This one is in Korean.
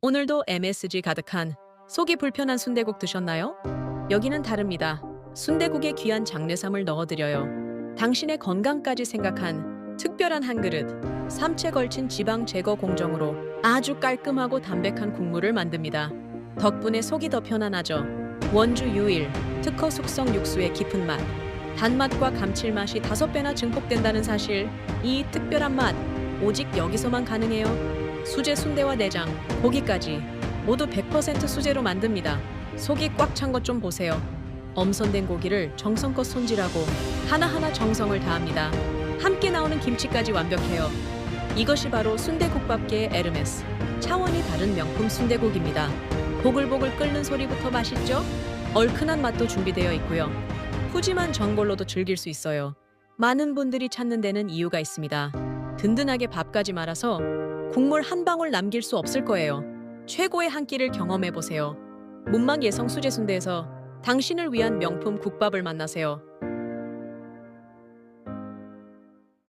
오늘도 MSG 가득한 속이 불편한 순대국 드셨나요? 여기는 다릅니다. 순대국에 귀한 장례삼을 넣어드려요. 당신의 건강까지 생각한 특별한 한 그릇. 삼체 걸친 지방 제거 공정으로 아주 깔끔하고 담백한 국물을 만듭니다. 덕분에 속이 더 편안하죠. 원주 유일 특허 숙성 육수의 깊은 맛. 단맛과 감칠맛이 다섯 배나 증폭된다는 사실. 이 특별한 맛 오직 여기서만 가능해요. 수제 순대와 내장, 고기까지 모두 100% 수제로 만듭니다. 속이 꽉 찬 것 좀 보세요. 엄선된 고기를 정성껏 손질하고 하나하나 정성을 다합니다. 함께 나오는 김치까지 완벽해요. 이것이 바로 순대국밥계의 에르메스. 차원이 다른 명품 순대국입니다. 보글보글 끓는 소리부터 맛있죠? 얼큰한 맛도 준비되어 있고요. 푸짐한 전골로도 즐길 수 있어요. 많은 분들이 찾는 데는 이유가 있습니다. 든든하게 밥까지 말아서 국물 한 방울 남길 수 없을 거예요. 최고의 한 끼를 경험해 보세요. 문막 예성 수제 순대에서 당신을 위한 명품 국밥을 만나세요.